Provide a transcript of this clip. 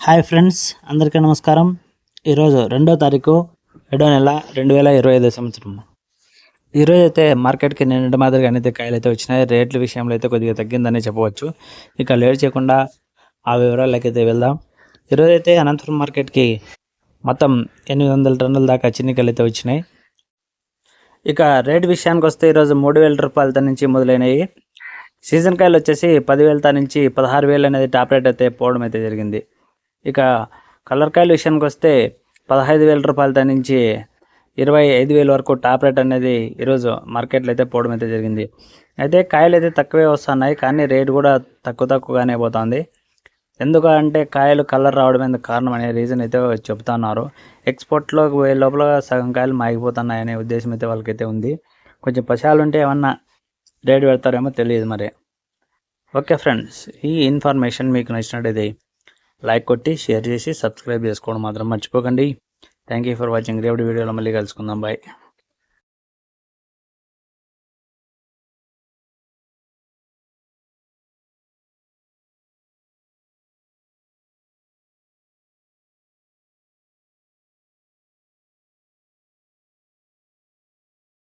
Hi friends అందరికీ నమస్కారం. ఈరోజు రెండో తారీఖు ఏడో నెల రెండు వేల ఇరవై ఐదో సంవత్సరం. ఈరోజు అయితే మార్కెట్కి నిన్నటి మాదిరిగా అయితే కాయలు అయితే వచ్చినాయి. రేట్ల విషయంలో అయితే కొద్దిగా తగ్గిందని చెప్పవచ్చు. ఇక లేట్ చేయకుండా ఆ వివరాలకి అయితే వెళ్దాం. ఈరోజు అయితే అనంతపురం మార్కెట్కి మొత్తం ఎనిమిది వందల టన్నుల దాకా చిన్నికాయలు అయితే వచ్చినాయి. ఇక రేట్ విషయానికి వస్తే ఈరోజు మూడు వేల రూపాయలతో నుంచి మొదలైనవి. సీజన్ కాయలు వచ్చేసి పదివేలతో నుంచి పదహారు వేలు అనేది టాప్ రేట్ అయితే పోవడం అయితే జరిగింది. ఇక కలర్ కాయల విషయానికి వస్తే పదహైదు వేల రూపాయలతో నుంచి ఇరవై ఐదు వేల వరకు టాప్ రేట్ అనేది ఈరోజు మార్కెట్లో అయితే పోవడం అయితే జరిగింది. అయితే కాయలు అయితే తక్కువే వస్తున్నాయి కానీ రేట్ కూడా తక్కువ తక్కువగానే పోతుంది. ఎందుకంటే కాయలు కలర్ రావడం కారణం అనే రీజన్ అయితే చెప్తున్నారు. ఎక్స్పోర్ట్లోకి పోయే లోపల సగం కాయలు మాగిపోతున్నాయి అనే ఉద్దేశం అయితే వాళ్ళకైతే ఉంది. కొంచెం పశాలు ఉంటే ఏమన్నా రేట్ పెడతారేమో తెలియదు మరి. ఓకే ఫ్రెండ్స్ ఈ ఇన్ఫర్మేషన్ మీకు నచ్చినట్టయితే లైక్ కొట్టి షేర్ చేసి సబ్స్క్రైబ్ చేసుకోవడం మాత్రం మర్చిపోకండి. థ్యాంక్ యూ ఫర్ వాచింగ్ రేపటి వీడియోలో మళ్ళీ కలుసుకుందాం. బాయ్